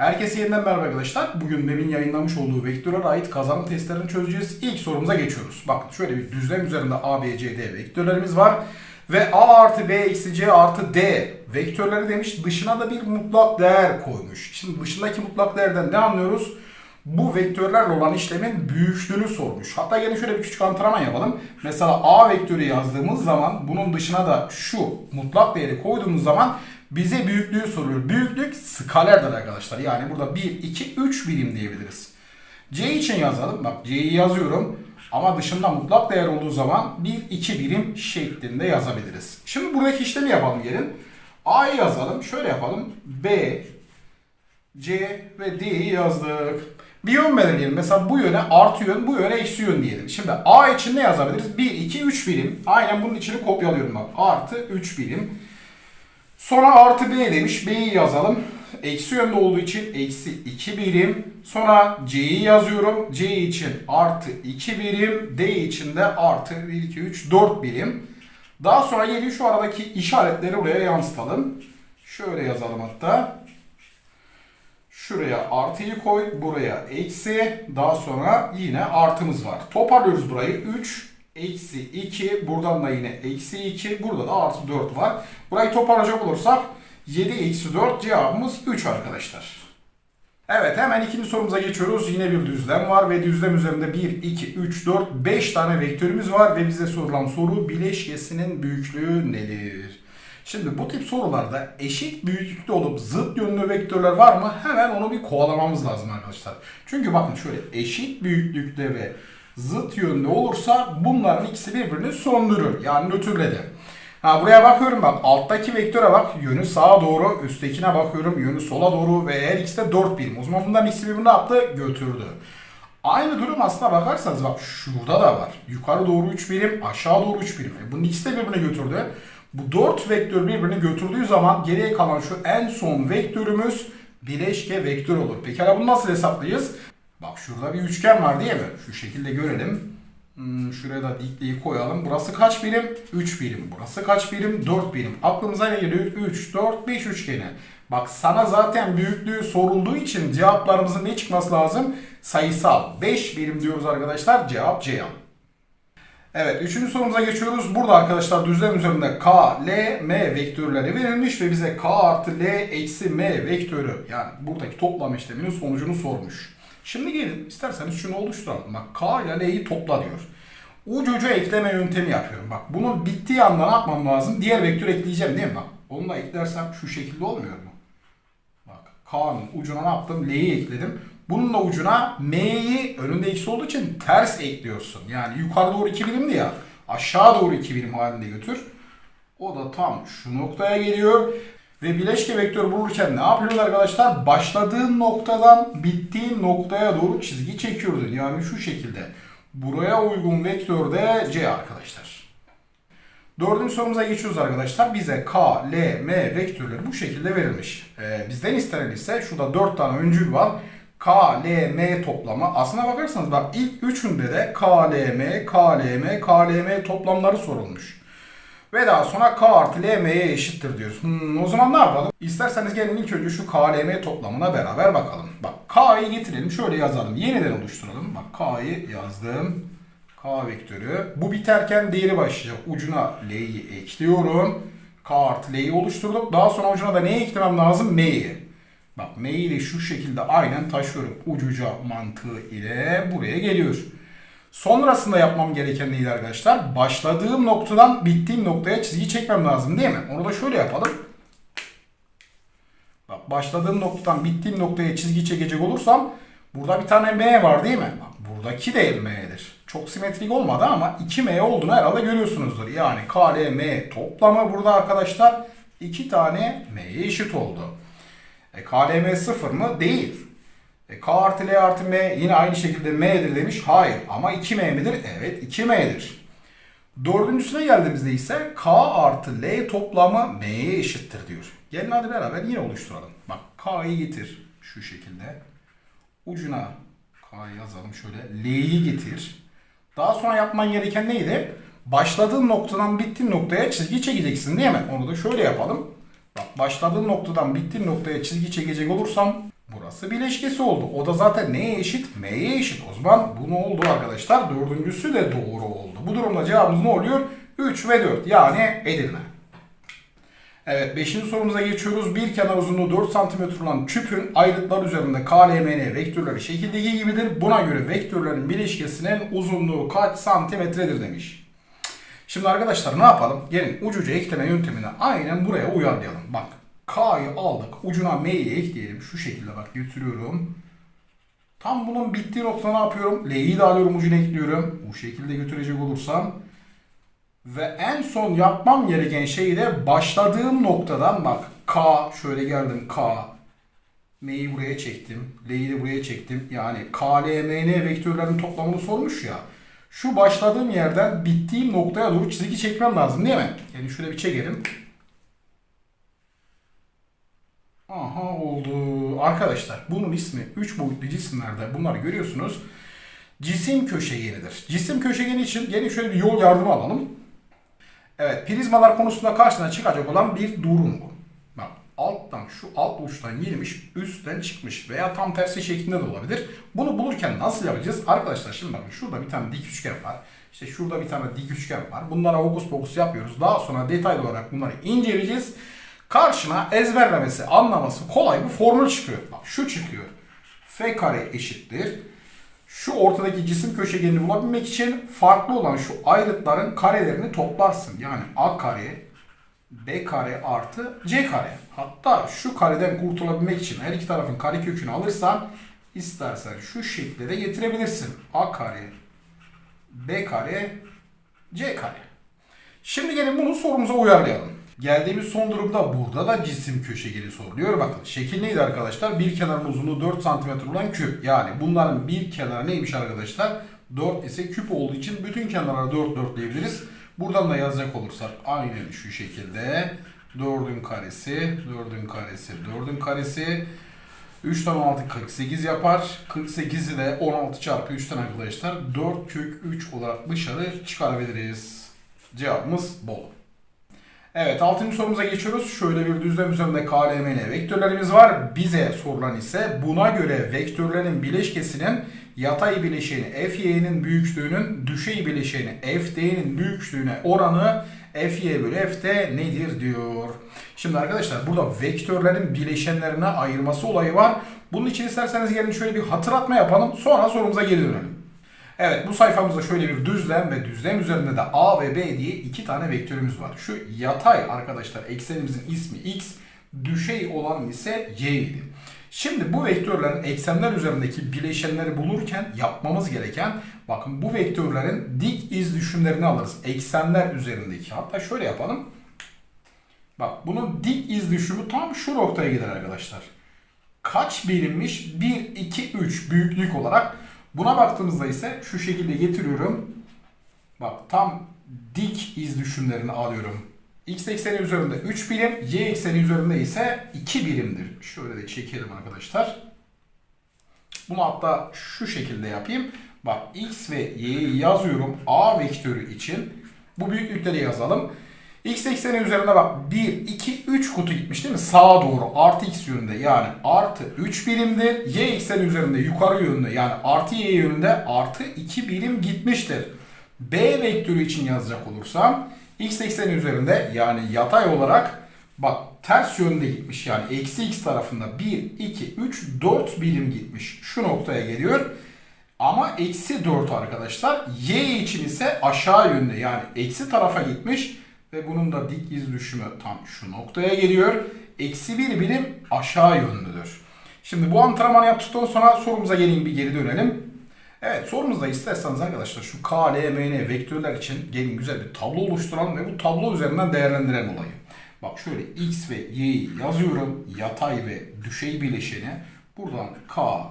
Herkese yeniden merhaba arkadaşlar. Bugün MEB'in yayınlamış olduğu vektöre ait kazanım testlerini çözeceğiz. İlk sorumuza geçiyoruz. Bakın şöyle bir düzlem üzerinde A, B, C, D vektörlerimiz var. Ve A artı B eksi C artı D vektörleri demiş. Dışına da bir mutlak değer koymuş. Şimdi dışındaki mutlak değerden ne anlıyoruz? Bu vektörlerle olan işlemin büyüklüğünü sormuş. Hatta yine şöyle bir küçük antrenman yapalım. Mesela A vektörü yazdığımız zaman bunun dışına da şu mutlak değeri koyduğumuz zaman bize büyüklüğü soruyor. Büyüklük skalerdir arkadaşlar. Yani burada 1, 2, 3 birim diyebiliriz. C için yazalım. Bak C'yi yazıyorum. Ama dışında mutlak değer olduğu zaman 1, 2 birim şeklinde yazabiliriz. Şimdi buradaki işlemi yapalım gelin. A'yı yazalım. Şöyle yapalım. B, C ve D'yi yazdık. Bir yön belirleyelim. Mesela bu yöne artı yön, bu yöne eksi yön diyelim. Şimdi A için ne yazabiliriz? 1, 2, 3 birim. Aynen bunun içini kopyalıyorum bak. Artı 3 birim. Sonra artı B demiş. B'yi yazalım. Eksi yönde olduğu için eksi 2 birim. Sonra C'yi yazıyorum. C için artı 2 birim. D için de artı 1, 2, 3, 4 birim. Daha sonra gelin şu aradaki işaretleri buraya yansıtalım. Şöyle yazalım hatta. Şuraya artıyı koy, buraya eksi, daha sonra yine artımız var. Toparlıyoruz burayı. 3, eksi 2, buradan da yine eksi 2, burada da artı 4 var. Burayı toparlayacak olursak 7 eksi 4 cevabımız 3 arkadaşlar. Evet hemen ikinci sorumuza geçiyoruz. Yine bir düzlem var ve düzlem üzerinde 1, 2, 3, 4, 5 tane vektörümüz var ve bize sorulan soru bileşkesinin büyüklüğü nedir? Şimdi bu tip sorularda eşit büyüklükte olup zıt yönlü vektörler var mı? Hemen onu bir kovalamamız lazım arkadaşlar. Çünkü bakın şöyle eşit büyüklükte ve zıt yönlü olursa bunların ikisi birbirini söndürür. Yani nötrledi. Ha buraya bakıyorum bak alttaki vektöre bak yönü sağa doğru üsttekine bakıyorum yönü sola doğru ve her ikisi de 4 birim. O zaman bunların ikisi birbirini yaptı? Götürdü. Aynı durum aslına bakarsanız bak şurada da var. Yukarı doğru 3 birim, aşağı doğru 3 birim. E bunun ikisi de birbirine götürdü. Bu 4 vektör birbirini götürdüğü zaman geriye kalan şu en son vektörümüz bileşke vektör olur. Pekala bunu nasıl hesaplayacağız? Bak şurada bir üçgen var değil mi? Şu şekilde görelim. Hmm, şuraya da dikliği koyalım. Burası kaç birim? 3 birim. Burası kaç birim? 4 birim. Aklımıza ne geliyor? 3, 4, 5 üçgeni. Bak sana zaten büyüklüğü sorulduğu için cevaplarımızın ne çıkması lazım? Sayısal. 5 birim diyoruz arkadaşlar. Cevap C. Evet, üçüncü sorumuza geçiyoruz. Burada arkadaşlar düzlem üzerinde K, L, M vektörleri verilmiş ve bize K artı L eksi M vektörü yani buradaki toplam işleminin sonucunu sormuş. Şimdi gelin isterseniz şunu oluşturalım. Bak K ile L'yi topla diyor. Ucu ucu ekleme yöntemi yapıyorum. Bak bunun bittiği anda ne yapmam lazım? Diğer vektör ekleyeceğim değil mi? Bak onu da eklersem şu şekilde olmuyor mu? Bak K'nın ucuna ne yaptım? L'yi ekledim. Bunun da ucuna M'yi önünde eksi olduğu için ters ekliyorsun. Yani yukarı doğru 2 birimdi ya. Aşağı doğru 2 birim halinde götür. O da tam şu noktaya geliyor. Ve bileşke vektörü bulurken ne yapıyoruz arkadaşlar? Başladığın noktadan bittiğin noktaya doğru çizgi çekiyordun. Yani şu şekilde. Buraya uygun vektör de C arkadaşlar. Dördüncü sorumuza geçiyoruz arkadaşlar. Bize K, L, M vektörleri bu şekilde verilmiş. Ee, bizden istenen ise şurada 4 tane öncül var. K, L, M toplamı. Aslına bakarsanız bak ilk üçünde de K, L, M, K, L, M, K, L, M toplamları sorulmuş. Ve daha sonra K artı L, M'ye eşittir diyoruz. Hmm, o zaman ne yapalım? İsterseniz gelin ilk önce şu K, L, M toplamına beraber bakalım. Bak K'yı getirelim. Şöyle yazalım. Yeniden oluşturalım. Bak K'yı yazdım. K vektörü. Bu biterken değeri başlayacak. Ucuna L'yi ekliyorum. K artı L'yi oluşturduk. Daha sonra ucuna da neyi eklemem lazım? M'yi. Bak M'yi de şu şekilde aynen taşıyorum. Ucuca mantığı ile buraya geliyor. Sonrasında yapmam gereken neydi arkadaşlar? Başladığım noktadan bittiğim noktaya çizgi çekmem lazım değil mi? Onu da şöyle yapalım. Bak başladığım noktadan bittiğim noktaya çizgi çekecek olursam burada bir tane M var değil mi? Bak buradaki de M'dir. Çok simetrik olmadı ama 2M olduğunu herhalde görüyorsunuzdur. Yani KLM toplamı burada arkadaşlar 2 tane M'ye eşit oldu. E, KLM 0 mı? Değil. E, K artı L artı M yine aynı şekilde M'dir demiş. Hayır. Ama 2M midir? Evet 2M'dir. Dördüncüsüne geldiğimizde ise K artı L toplamı M'ye eşittir diyor. Gelin hadi beraber yine oluşturalım. Bak K'yı getir şu şekilde. Ucuna K yazalım şöyle. L'yi getir. Daha sonra yapman gereken neydi? Başladığın noktadan bittiğin noktaya çizgi çekeceksin değil mi? Onu da şöyle yapalım. Bak başladığın noktadan bittiğin noktaya çizgi çekecek olursam Burası bileşkesi oldu. O da zaten neye eşit? M'ye eşit. O zaman bu ne oldu arkadaşlar? Dördüncüsü de doğru oldu. Bu durumda cevabımız ne oluyor? 3 ve 4 yani Edirne. Evet 5. sorumuza geçiyoruz. Bir kenar uzunluğu 4 cm olan küpün ayrıtlar üzerinde KLMN vektörleri şekildeki gibidir. Buna göre vektörlerin bileşkesinin uzunluğu kaç santimetredir demiş. Şimdi arkadaşlar ne yapalım? Gelin ucuca ekleme yöntemini aynen buraya uyarlayalım. Bak K'yı aldık. Ucuna M'yi ekleyelim. Şu şekilde bak götürüyorum. Tam bunun bittiği noktada ne yapıyorum? L'yi de alıyorum ucuna ekliyorum. Bu şekilde götürecek olursam. Ve en son yapmam gereken şey de başladığım noktadan bak K şöyle geldim K M'yi buraya çektim. L'yi de buraya çektim. Yani K, L, M, N vektörlerin toplamını sormuş ya. Şu başladığım yerden bittiğim noktaya doğru çizgi çekmem lazım değil mi? Yani şöyle bir çekelim. Aha oldu. Arkadaşlar bunun ismi 3 boyutlu cisimlerde bunları görüyorsunuz. Cisim köşegenidir. Cisim köşegeni için gelin şöyle bir yol yardımı alalım. Evet prizmalar konusunda karşına çıkacak olan bir durum bu. Bak alttan şu alt uçtan girmiş üstten çıkmış veya tam tersi şeklinde de olabilir. Bunu bulurken nasıl yapacağız? Arkadaşlar şimdi bakın şurada bir tane dik üçgen var. İşte şurada bir tane dik üçgen var. Bunlara hokus pokus yapıyoruz. Daha sonra detaylı olarak bunları inceleyeceğiz. Karşına ezberlemesi, anlaması kolay bir formül çıkıyor. Şu çıkıyor. F kare eşittir. Şu ortadaki cisim köşegenini bulabilmek için farklı olan şu ayrıtların karelerini toplarsın. Yani A kare, B kare artı C kare. Hatta şu kareden kurtulabilmek için her iki tarafın kare kökünü alırsan istersen şu şekilde de getirebilirsin. A kare, B kare, C kare. Şimdi gelin bunu sorumuza uyarlayalım. Geldiğimiz son durumda burada da cisim köşegeni soruluyor. Bakın şekil neydi arkadaşlar? Bir kenarın uzunluğu 4 cm olan küp. Yani bunların bir kenarı neymiş arkadaşlar? 4 ise küp olduğu için bütün kenarlara 4 4 diyebiliriz. Buradan da yazacak olursak aynen şu şekilde 4'ün karesi, 4'ün karesi, 4'ün karesi 3 tane 16 48 yapar. 48'i de 16 çarpı 3'ten arkadaşlar 4 kök 3 olarak dışarı çıkarabiliriz. Cevabımız bol. Evet 6. sorumuza geçiyoruz. Şöyle bir düzlem üzerinde KLMN vektörlerimiz var. Bize sorulan ise buna göre vektörlerin bileşkesinin yatay bileşeni FY'nin büyüklüğünün düşey bileşeni FD'nin büyüklüğüne oranı FY bölü FD nedir diyor. Şimdi arkadaşlar burada vektörlerin bileşenlerine ayırması olayı var. Bunun için isterseniz gelin şöyle bir hatırlatma yapalım. Sonra sorumuza geri dönelim. Evet bu sayfamızda şöyle bir düzlem ve düzlem üzerinde de A ve B diye iki tane vektörümüz var. Şu yatay arkadaşlar eksenimizin ismi X, düşey olan ise Y idi. Şimdi bu vektörlerin eksenler üzerindeki bileşenleri bulurken yapmamız gereken bakın bu vektörlerin dik iz düşümlerini alırız. Eksenler üzerindeki. Hatta şöyle yapalım. Bak bunun dik iz düşümü tam şu noktaya gider arkadaşlar. Kaç birimmiş? 1, 2, 3 büyüklük olarak. Buna baktığımızda ise şu şekilde getiriyorum. Bak tam dik iz düşümlerini alıyorum. X ekseni üzerinde 3 birim, Y ekseni üzerinde ise 2 birimdir. Şöyle de çekelim arkadaşlar. Bunu hatta şu şekilde yapayım. Bak X ve Y'yi yazıyorum A vektörü için. Bu büyüklükleri yazalım. X ekseni üzerinde bak 1, 2, 3 kutu gitmiş değil mi? Sağa doğru artı x yönünde yani artı 3 birimdir. Y ekseni üzerinde yukarı yönünde yani artı y yönünde artı 2 birim gitmiştir. B vektörü için yazacak olursam x ekseni üzerinde yani yatay olarak bak ters yönde gitmiş yani eksi x tarafında 1, 2, 3, 4 birim gitmiş. Şu noktaya geliyor. Ama eksi 4 arkadaşlar. Y için ise aşağı yönde yani eksi tarafa gitmiş. Ve bunun da dik iz düşümü tam şu noktaya geliyor. Eksi bir birim aşağı yönlüdür. Şimdi bu antrenmanı yaptıktan sonra sorumuza gelin bir geri dönelim. Evet sorumuzda isterseniz arkadaşlar şu K, L, M, N vektörler için gelin güzel bir tablo oluşturalım ve bu tablo üzerinden değerlendirelim olayı. Bak şöyle X ve Y'yi yazıyorum. Yatay ve düşey bileşeni. Buradan K,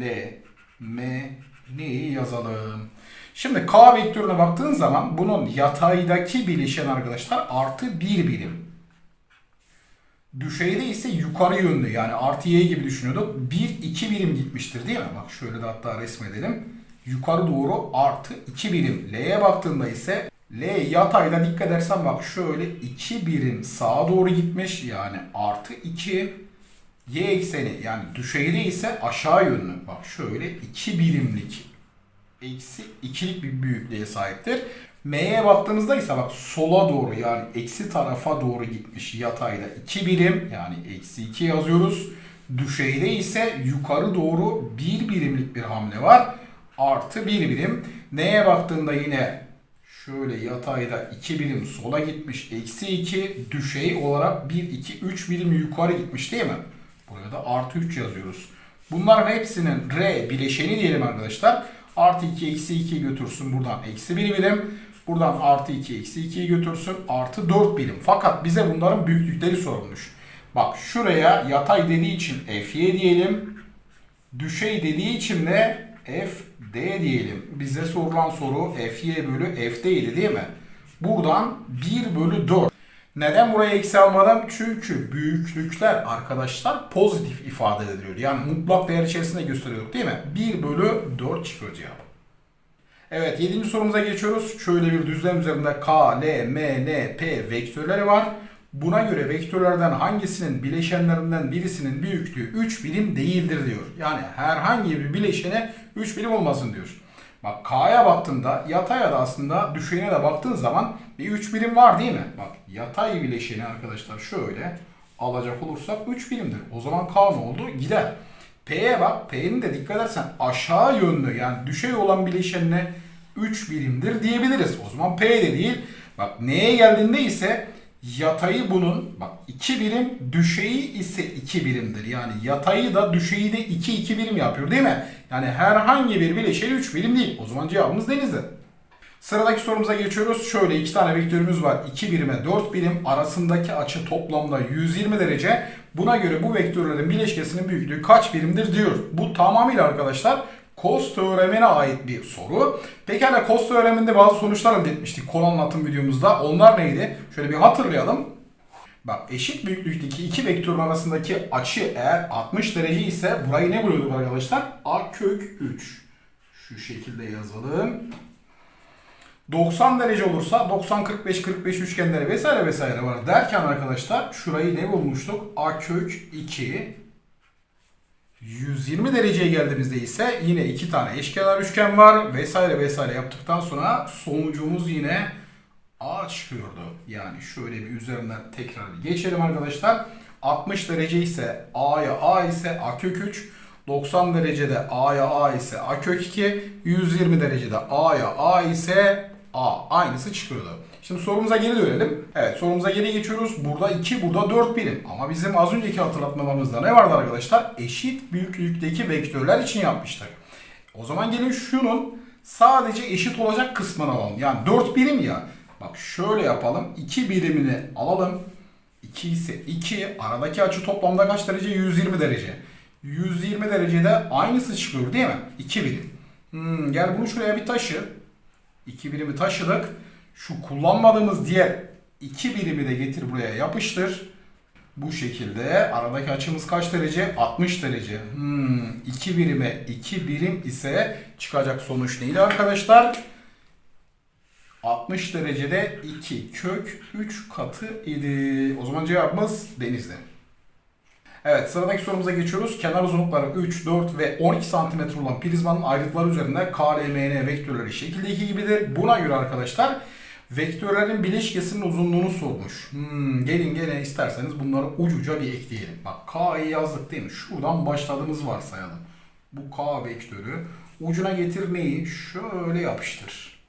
L, M, N'yi yazalım. Şimdi K vektörüne baktığın zaman bunun yataydaki bileşen arkadaşlar artı 1 birim. Düşeyde ise yukarı yönde yani artı y gibi düşünüyorduk. 1-2 birim gitmiştir değil mi? Bak şöyle de hatta resmedelim. Yukarı doğru artı 2 birim. L'ye baktığında ise L yatayda dikkat edersen bak şöyle 2 birim sağa doğru gitmiş. Yani artı 2 Y ekseni yani düşeyde ise aşağı yönlü. Bak şöyle 2 birimlik eksi 2'lik bir büyüklüğe sahiptir. M'ye baktığımızda ise bak sola doğru yani eksi tarafa doğru gitmiş yatayda 2 birim yani eksi 2 yazıyoruz. Düşeyde ise yukarı doğru 1 birimlik bir hamle var. Artı 1 birim. N'ye baktığında yine şöyle yatayda 2 birim sola gitmiş. Eksi 2 düşey olarak 1, 2, 3 birim yukarı gitmiş değil mi? Buraya da artı 3 yazıyoruz. Bunların hepsinin R bileşeni diyelim arkadaşlar. Artı 2 eksi 2 götürsün buradan eksi 1 birim. Buradan artı 2 eksi 2'yi götürsün artı 4 birim. Fakat bize bunların büyüklükleri sorulmuş. Bak şuraya yatay dediği için FY diyelim. Düşey dediği için de FD diyelim. Bize sorulan soru FY bölü FD'ydi değil mi? Buradan 1 bölü 4. Neden buraya eksi almadım? Çünkü büyüklükler arkadaşlar pozitif ifade ediliyor. Yani mutlak değer içerisinde gösteriyor değil mi? 1 bölü 4 çıkıyor cevap. Evet 7. sorumuza geçiyoruz. Şöyle bir düzlem üzerinde K, L, M, N, P vektörleri var. Buna göre vektörlerden hangisinin bileşenlerinden birisinin büyüklüğü 3 birim değildir diyor. Yani herhangi bir bileşene 3 birim olmasın diyor. Bak K'ya baktığında yataya da aslında düşeyine de baktığın zaman bir 3 birim var değil mi? Bak yatay bileşeni arkadaşlar şöyle alacak olursak 3 birimdir. O zaman K ne oldu? Gider. P'ye bak. P'nin de dikkat edersen aşağı yönlü yani düşey olan bileşenine 3 birimdir diyebiliriz. O zaman P de değil. Bak N'ye geldiğinde ise yatayı bunun bak 2 birim düşeyi ise 2 birimdir. Yani yatayı da düşeyi de 2 2 birim yapıyor değil mi? Yani herhangi bir bileşeni 3 birim değil. O zaman cevabımız denizde. Sıradaki sorumuza geçiyoruz. Şöyle iki tane vektörümüz var. 2 birime 4 birim arasındaki açı toplamda 120 derece. Buna göre bu vektörlerin bileşkesinin büyüklüğü kaç birimdir diyor. Bu tamamıyla arkadaşlar Cos teoremine ait bir soru. Pekala Cos teoreminde bazı sonuçlar elde etmiştik konu anlatım videomuzda. Onlar neydi? Şöyle bir hatırlayalım. Bak eşit büyüklükteki iki vektörün arasındaki açı eğer 60 derece ise burayı ne buluyorduk arkadaşlar? A kök 3. Şu şekilde yazalım. 90 derece olursa 90 45 45 üçgenleri vesaire vesaire var derken arkadaşlar şurayı ne bulmuştuk? A kök 2 120 dereceye geldiğimizde ise yine iki tane eşkenar üçgen var vesaire vesaire yaptıktan sonra sonucumuz yine A çıkıyordu. Yani şöyle bir üzerinden tekrar geçelim arkadaşlar. 60 derece ise A'ya A ise A kök 3. 90 derecede A'ya A ise A kök 2. 120 derecede A'ya A ise A. Aynısı çıkıyordu. Şimdi sorumuza geri dönelim. Evet sorumuza geri geçiyoruz. Burada 2, burada 4 birim. Ama bizim az önceki hatırlatmalarımızda ne vardı arkadaşlar? Eşit büyüklükteki vektörler için yapmıştık. O zaman gelin şunun sadece eşit olacak kısmını alalım. Yani 4 birim ya. Bak şöyle yapalım. 2 birimini alalım. 2 ise 2. Aradaki açı toplamda kaç derece? 120 derece. 120 derecede aynısı çıkıyor değil mi? 2 birim. Hmm, gel bunu şuraya bir taşı. 2 birimi taşıdık. Şu kullanmadığımız diğer 2 birimi de getir buraya yapıştır. Bu şekilde aradaki açımız kaç derece? 60 derece. Hmm, 2 birime 2 birim ise çıkacak sonuç neydi arkadaşlar? 60 derecede 2 kök 3 katı idi. O zaman cevabımız denizde. Evet sıradaki sorumuza geçiyoruz. Kenar uzunlukları 3, 4 ve 12 cm olan prizmanın ayrıtları üzerinde KLMN vektörleri şekildeki gibidir. Buna göre arkadaşlar vektörlerin bileşkesinin uzunluğunu sormuş. Hmm, gelin gene isterseniz bunları ucuca bir ekleyelim. Bak K'yı yazdık değil mi? Şuradan başladığımız varsayalım. Bu K vektörü ucuna getir neyi? Şöyle yapıştır.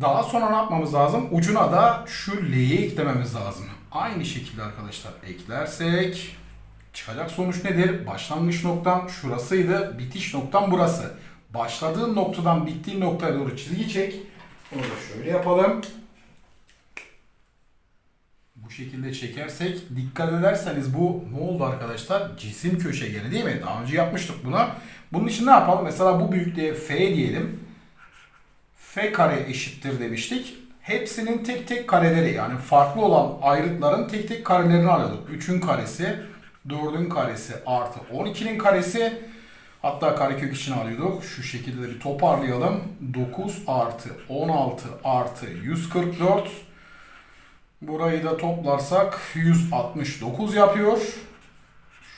Daha sonra ne yapmamız lazım? Ucuna da şu L'yi eklememiz lazım. Aynı şekilde arkadaşlar eklersek çıkacak sonuç nedir? Başlangıç noktam şurasıydı. Bitiş noktam burası. Başladığın noktadan bittiğin noktaya doğru çizgi çek. Onu da şöyle yapalım. Bu şekilde çekersek dikkat ederseniz bu ne oldu arkadaşlar? Cisim köşegeni değil mi? Daha önce yapmıştık bunu. Bunun için ne yapalım? Mesela bu büyüklüğe F diyelim. F kare eşittir demiştik. Hepsinin tek tek kareleri yani farklı olan ayrıtların tek tek karelerini alıyorduk. 3'ün karesi, 4'ün karesi artı 12'nin karesi hatta karekök için alıyorduk. Şu şekilde bir toparlayalım. 9 artı 16 artı 144 Burayı da toplarsak 169 yapıyor.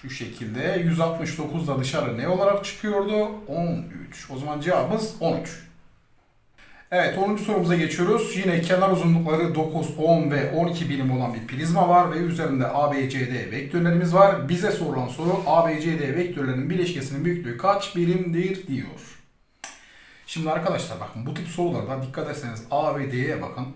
Şu şekilde 169 da dışarı ne olarak çıkıyordu? 13. O zaman cevabımız 13. Evet 10. sorumuza geçiyoruz. Yine kenar uzunlukları 9, 10 ve 12 birim olan bir prizma var ve üzerinde ABCD vektörlerimiz var. Bize sorulan soru ABCD vektörlerinin bileşkesinin büyüklüğü kaç birimdir diyor. Şimdi arkadaşlar bakın bu tip sorularda dikkat ederseniz A ve D'ye bakın.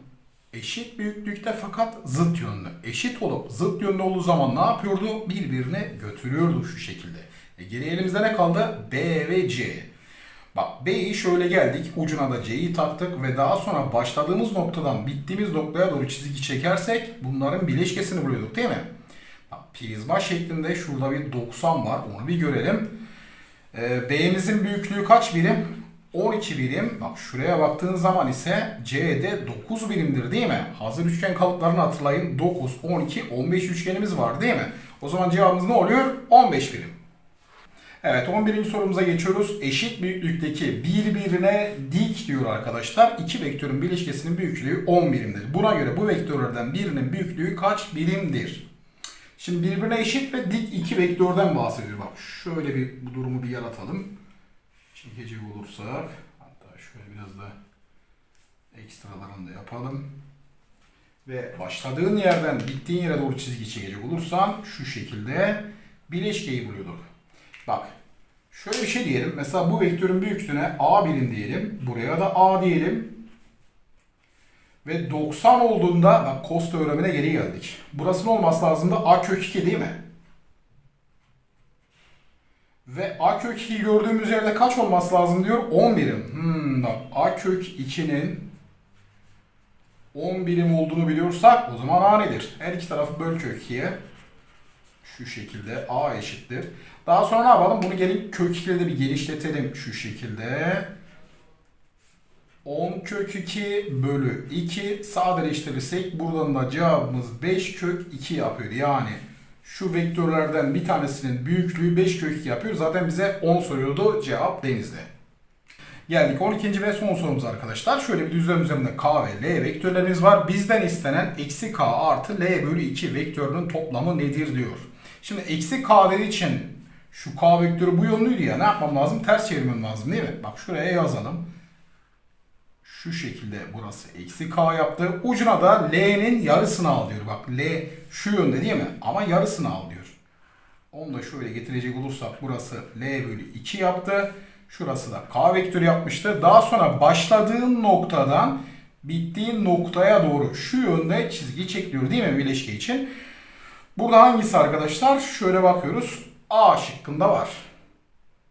Eşit büyüklükte fakat zıt yönlü. Eşit olup zıt yönlü olduğu zaman ne yapıyordu? Birbirine götürüyordu şu şekilde. E geriye elimizde ne kaldı? B ve C. Bak B'yi şöyle geldik. Ucuna da C'yi taktık ve daha sonra başladığımız noktadan bittiğimiz noktaya doğru çizgi çekersek bunların bileşkesini buluyorduk değil mi? Bak, prizma şeklinde şurada bir 90 var. Onu bir görelim. Ee, B'mizin büyüklüğü kaç birim? 12 birim. Bak şuraya baktığın zaman ise C'de 9 birimdir değil mi? Hazır üçgen kalıplarını hatırlayın. 9, 12, 15 üçgenimiz var değil mi? O zaman cevabımız ne oluyor? 15 birim. Evet 11. sorumuza geçiyoruz. Eşit büyüklükteki birbirine dik diyor arkadaşlar. İki vektörün bileşkesinin büyüklüğü 10 birimdir. Buna göre bu vektörlerden birinin büyüklüğü kaç birimdir? Şimdi birbirine eşit ve dik iki vektörden bahsediyor. Bak şöyle bir bu durumu bir yaratalım. Çekecek olursak hatta şöyle biraz da ekstralarını da yapalım. Ve başladığın yerden bittiğin yere doğru çizgi çekecek olursan şu şekilde bileşkeyi buluyorduk. Bak şöyle bir şey diyelim. Mesela bu vektörün büyüklüğüne A birim diyelim. Buraya da A diyelim. Ve 90 olduğunda bak cos teoremine geri geldik. Burası ne olması lazım da A kök 2 değil mi? Ve A kök 2'yi gördüğümüz yerde kaç olması lazım diyor? 10 birim. Hmm, bak A kök 2'nin 10 birim olduğunu biliyorsak o zaman A nedir? Her iki tarafı böl kök 2'ye. Şu şekilde A eşittir. Daha sonra ne yapalım? Bunu gelin kök 2'de de bir genişletelim şu şekilde. 10 kök 2 bölü 2 sadeleştirirsek buradan da cevabımız 5 kök 2 yapıyor. Yani şu vektörlerden bir tanesinin büyüklüğü 5 kök 2 yapıyor. Zaten bize 10 soruyordu. Cevap denizde. Geldik 12. ve son sorumuza arkadaşlar. Şöyle bir düzlem üzerinde k ve l vektörlerimiz var. Bizden istenen eksi k artı l bölü 2 vektörünün toplamı nedir diyor. Şimdi eksi k dediği için şu k vektörü bu yönlüydü ya ne yapmam lazım? Ters çevirmem lazım değil mi? Bak şuraya yazalım. Şu şekilde burası eksi k yaptı. Ucuna da l'nin yarısını al diyor. Bak l şu yönde değil mi? Ama yarısını al diyor. Onu da şöyle getirecek olursak burası l bölü 2 yaptı. Şurası da k vektörü yapmıştı. Daha sonra başladığın noktadan bittiğin noktaya doğru şu yönde çizgi çekiliyor değil mi bileşke için? Burada hangisi arkadaşlar? Şöyle bakıyoruz. A şıkkında var.